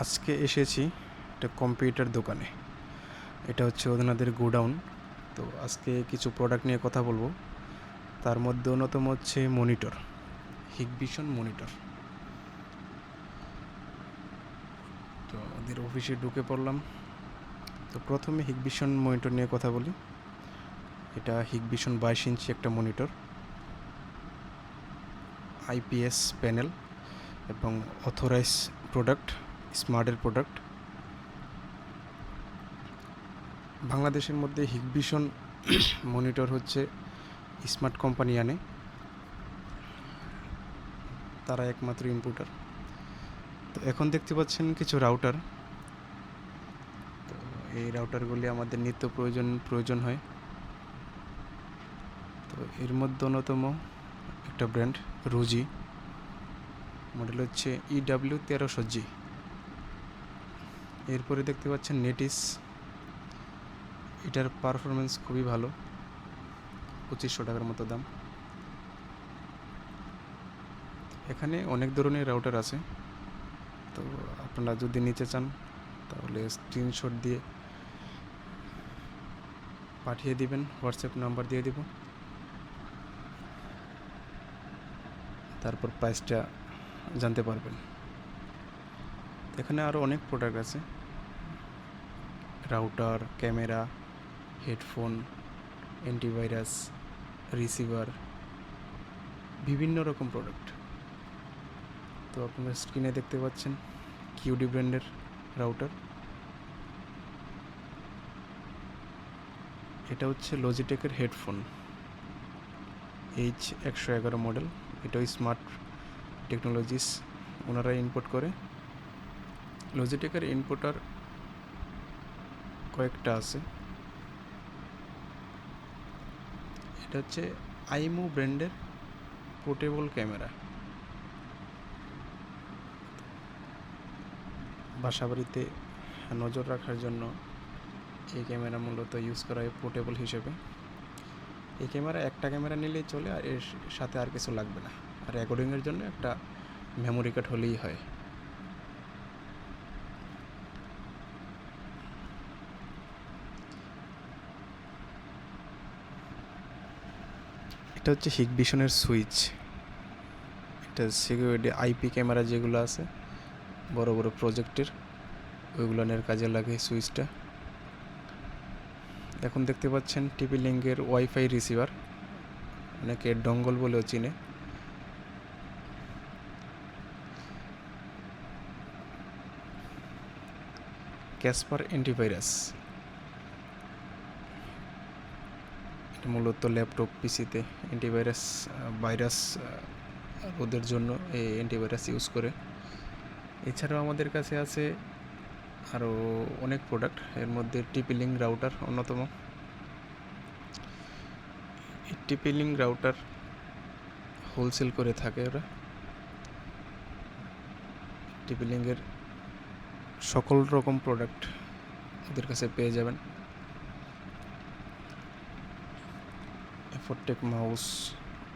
আজকে এসেছি একটা কম্পিউটার দোকানে। এটা হচ্ছে ওনাদের গোডাউন। তো আজকে কিছু প্রোডাক্ট নিয়ে কথা বলব। তার মধ্যে অন্যতম হচ্ছে মনিটর, হিগভিশন মনিটর। তো ওদের অফিসে ঢুকে পড়লাম। তো প্রথমে হিগভিশন মনিটর নিয়ে কথা বলি। এটা হিগভিশন বাইশ ইঞ্চি একটা মনিটর। আইপিএস প্যানেল এবং অথরাইজ প্রোডাক্ট। স্মার্টের প্রোডাক্ট বাংলাদেশের মধ্যে হিগভিশন মনিটর হচ্ছে স্মার্ট কোম্পানি আনে। তারা একমাত্র ইম্পোর্টার তো এখন দেখতে পাচ্ছেন কিছু রাউটার তো এই রাউটারগুলি আমাদের নিত্য প্রয়োজন প্রয়োজন হয়। তো এর মধ্যে অন্যতম একটা ব্র্যান্ড রুজি মডেল হচ্ছে E ইডাব্লিউ তেরোশো জি এরপরে দেখতে পাচ্ছেন নেটিস এটার পারফরমেন্স খুবই ভালো। পঁচিশশো টাকার মতো দাম। এখানে অনেক ধরনের রাউটার আছে। তো আপনারা যদি নিতে চান, তাহলে স্ক্রিনশট দিয়ে পাঠিয়ে দিবেন। হোয়াটসঅ্যাপ নাম্বার দিয়ে দিব। তারপর প্রাইসটা জানতে পারবেন। এখানে আরও অনেক প্রোডাক্ট আছে। Router camera headphone antivirus receiver বিভিন্ন রকম প্রোডাক্ট তো আপনারা স্ক্রিনে দেখতে পাচ্ছেন কিউডি ব্র্যান্ডের রাউটার এটা হচ্ছে লজিটেকের হেডফোন এইচ একশো এগারো মডেল এটাও স্মার্ট টেকনোলজিস ওনারা ইম্পোর্ট করে। লজিটেকের ইনপুটার কয়েকটা আছে। এটা হচ্ছে আইমো ব্র্যান্ডের পোর্টেবল ক্যামেরা বাসাবাড়িতে নজর রাখার জন্য এই ক্যামেরা মূলত ইউজ করা হয় পোর্টেবল হিসেবে। এই ক্যামেরা একটা ক্যামেরা নিলেই চলে আর এর সাথে আর কিছু লাগবে না। আর রেকর্ডিংয়ের জন্য একটা মেমোরি কার্ড হলেই হয়। এটা হচ্ছে হিগভিশনের সুইচ। এটা সিকিউরিটি আইপি ক্যামেরা যেগুলো আছে, বড় বড় প্রজেক্টের ওইগুলোনের কাজে লাগে সুইচটা। এখন দেখতে পাচ্ছেন টিপি লিঙ্কের ওয়াইফাই রিসিভার অনেকে ডঙ্গল বলেও চিনে। ক্যাসপার অ্যান্টিভাইরাস এটা মূলত ল্যাপটপ, পিসিতে অ্যান্টিভাইরাস ভাইরাস রোধের জন্য এই অ্যান্টিভাইরাস ইউজ করে। এছাড়াও আমাদের কাছে আছে আরও অনেক প্রোডাক্টের মধ্যে টিপিলিং রাউটার অন্যতম। টিপিলিং রাউটার হোলসেল করে থাকে ওরা। টিপিলিংয়ের সকল রকম প্রোডাক্ট ওদের কাছে পেয়ে যাবেন। এফোরটেক মাউস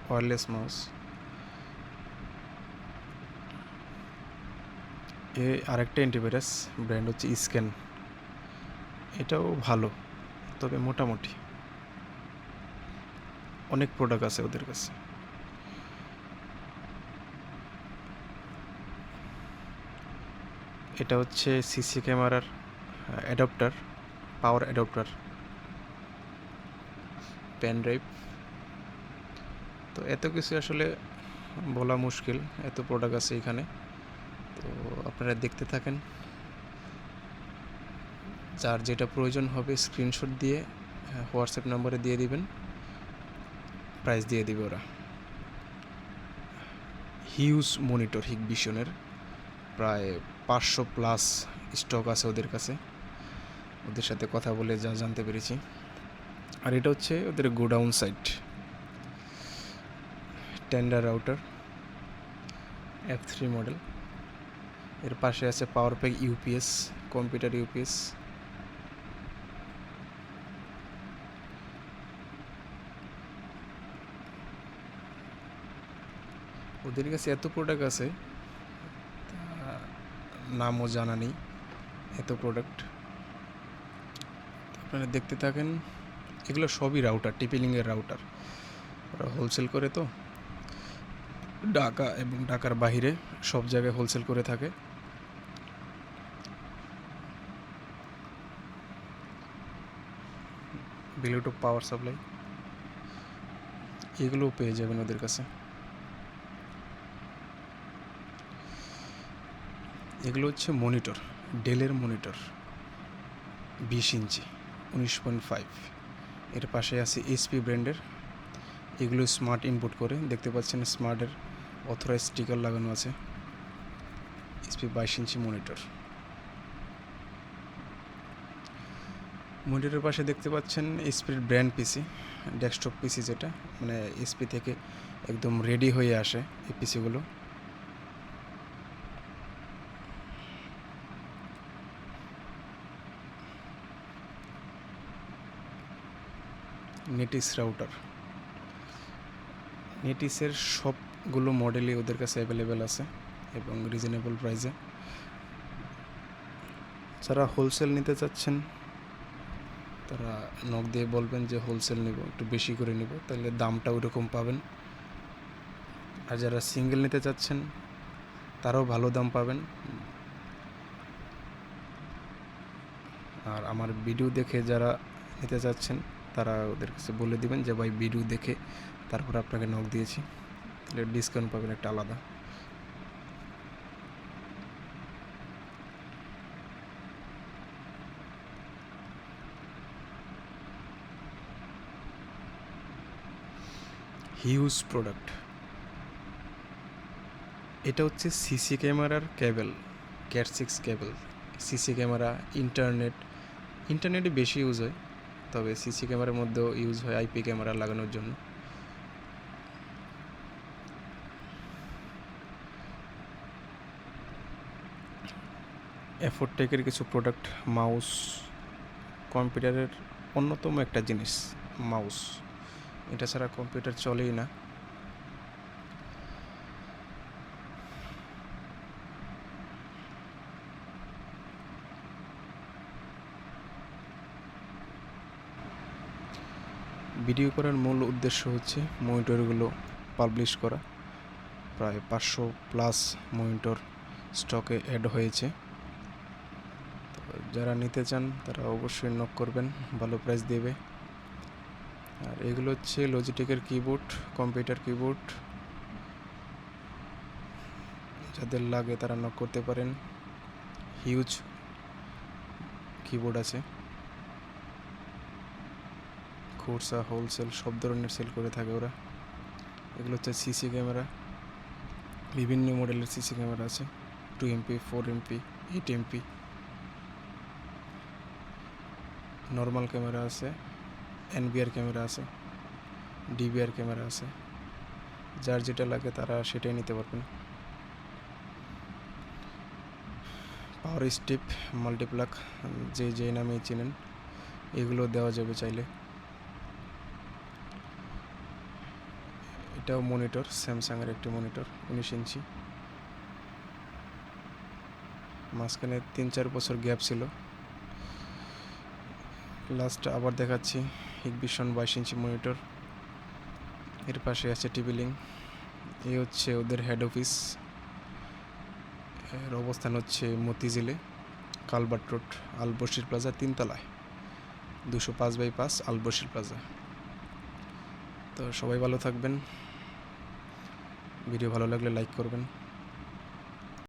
ওয়্যারলেস মাউস এ আরেকটা অ্যান্টিভাইরাস ব্র্যান্ড হচ্ছে স্ক্যান এটাও ভালো, তবে মোটামুটি। অনেক প্রোডাক্ট আছে ওদের কাছে। এটা হচ্ছে সিসি ক্যামেরার adapter power adapter pen drive তো এত কিছু আসলে বলা মুশকিল, এত প্রোডাক্ট আছে এখানে। তো আপনারা দেখতে থাকেন। যার যেটা প্রয়োজন হবে স্ক্রিনশট দিয়ে হোয়াটসঅ্যাপ নম্বরে দিয়ে দিবেন। প্রাইস দিয়ে দিবে ওরা। হিউজ মনিটর হিগভিশনের প্রায় পাঁচশো প্লাস স্টক আছে ওদের কাছে। ওদের সাথে কথা বলে যা জানতে পেরেছি। আর এটা হচ্ছে ওদের godown site tender router F three model এর পাশে আছে power pack UPS computer UPS ওদের কাছে এত প্রোডাক্ট আছে নামও জানা নেই, এত প্রোডাক্ট আপনারা দেখতে থাকেন, এগুলো সবই রাউটার টিপিলিংয়ের রাউটার ওরা হোলসেল করে তো। ঢাকা এবং ঢাকার বাইরে সব জায়গায় হোলসেল করে থাকে। ব্লুটুথ পাওয়ার সাপ্লাই এগুলোও পেয়ে যাবেন ওদের কাছে। এগুলো হচ্ছে মনিটর ডেলের মনিটর বিশ ইঞ্চি, উনিশ পয়েন্ট ফাইভ এর পাশে আছে এইচপি ব্র্যান্ডের এগুলো স্মার্ট ইনপুট করে, দেখতে পাচ্ছেন স্মার্টের অথরাইজ স্টিকার লাগানো আছে। এইচপি বাইশ ইঞ্চি মনিটর। মনিটরের পাশে দেখতে পাচ্ছেন এইচপির ব্র্যান্ড পিসি, ডেস্কটপ পিসি যেটা মানে এইচপি থেকে একদম রেডি হয়ে আসে এই পিসিগুলো। নেটিস রাউটার নেটিসের সবগুলো মডেলই ওদের কাছে অ্যাভেলেবেল আছে এবং রিজনেবল প্রাইসে যারা হোলসেল নিতে চাচ্ছেন, তারা নক দিয়ে বলবেন যে হোলসেল নেব, একটু বেশি করে নেব, তাহলে দামটা ওইরকম পাবেন। আর যারা সিঙ্গেল নিতে চাচ্ছেন, তারাও ভালো দাম পাবেন। আর আমার ভিডিও দেখে যারা নিতে চাচ্ছেন, তারা ওদের কাছে বলে দিবেন যে, ভাই ভিডিও দেখে তারপর আপনাকে নক দিয়েছি। তাহলে ডিসকাউন্ট পাবেন একটা আলাদা। হিউজ প্রোডাক্ট এটা হচ্ছে সিসি ক্যামেরার cable cat six cable CC camera internet ইন্টারনেটে বেশি ইউজ হয়, তবে সিসি ক্যামেরার মধ্যেও ইউজ হয় আইপি ক্যামেরা লাগানোর জন্য। এফোর টেকের কিছু প্রোডাক্ট মাউস কম্পিউটারের অন্যতম একটা জিনিস মাউস এটা ছাড়া কম্পিউটার চলেই না। ভিডিও করার মূল উদ্দেশ্য হচ্ছে মনিটরগুলো পাবলিশ করা। প্রায় পাঁচশো প্লাস মনিটর স্টকে অ্যাড হয়েছে। যারা নিতে চান, তারা অবশ্যই নক করবেন, ভালো প্রাইস দেবে। আর এগুলো হচ্ছে লজিটেকের কিবোর্ড কম্পিউটার কিবোর্ড যাদের লাগে তারা নক করতে পারেন। হিউজ কিবোর্ড আছে। খোরসা হোলসেল সব ধরনের সেল করে থাকে ওরা। এগুলো হচ্ছে সিসি ক্যামেরা বিভিন্ন মডেলের সিসি ক্যামেরা আছে। Two MP four MP eight MP normal camera আছে এনবিআর ক্যামেরা আছে ডিবিআর ক্যামেরা আছে। যার যেটা লাগে তারা সেটাই নিতে পারবেন। পাওয়ার স্টিপ মাল্টিপ্লাক যে যে নামে চেনেন, এগুলো দেওয়া যাবে চাইলে। এটাও মনিটর স্যামসাংয়ের একটি মনিটর উনিশ ইঞ্চি। মাঝখানে তিন চার বছর গ্যাপ ছিল। লাস্ট আবার দেখাচ্ছি হিগবিশন বাইশ ইঞ্চি মনিটর এর পাশে আছে টিভি লিঙ্ক এই হচ্ছে ওদের হেড অফিস এর অবস্থান হচ্ছে মতিঝিলে, কালবাট রোড আলবশির প্লাজা তিনতলায়। দুশো পাঁচ বাই পাঁচ আলবশির প্লাজা। তো সবাই ভালো থাকবেন। ভিডিও ভালো লাগলে লাইক করবেন।